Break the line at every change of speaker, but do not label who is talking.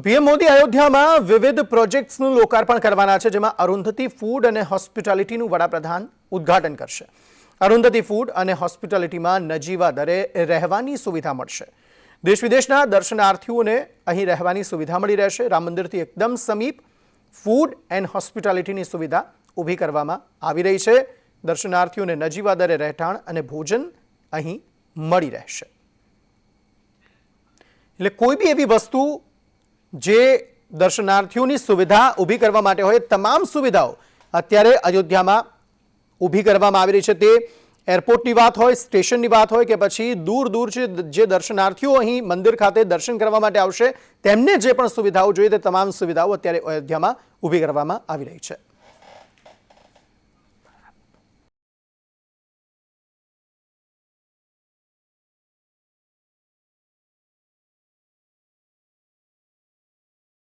PM Modi અયોધ્યામાં વિવિધ પ્રોજેક્ટ્સનું લોકાર્પણ કરવાના છે, જેમાં અરુંધતી ફૂડ અને હોસ્પિટાલિટીનું વડાપ્રધાન ઉદ્ઘાટન કરશે. અરુંધતી ફૂડ અને હોસ્પિટાલિટીમાં નજીવા દરે રહેવાની સુવિધા મળશે. દેશ વિદેશના દર્શનાર્થીઓને અહીં રહેવાની સુવિધા મળી રહેશે. રામ મંદિરથી એકદમ સમીપ ફૂડ એન્ડ હોસ્પિટાલિટીની સુવિધા ઊભી કરવામાં આવી રહી છે. દર્શનાર્થીઓને નજીવા દરે રહેઠાણ અને ભોજન અહીં મળી રહેશે. એટલે કોઈ બી એવી વસ્તુ જે દર્શનાર્થીઓની સુવિધા ઊભી કરવા માટે હોય, તમામ સુવિધાઓ અત્યારે અયોધ્યામાં ઊભી કરવામાં આવી રહી છે. તે એરપોર્ટની વાત હોય, સ્ટેશનની વાત હોય કે પછી દૂર દૂર જે દર્શનાર્થીઓ અહીં મંદિર ખાતે દર્શન કરવા માટે આવશે, તેમને જે પણ સુવિધાઓ જોઈએ તે તમામ સુવિધાઓ અત્યારે અયોધ્યામાં ઊભી કરવામાં આવી રહી છે.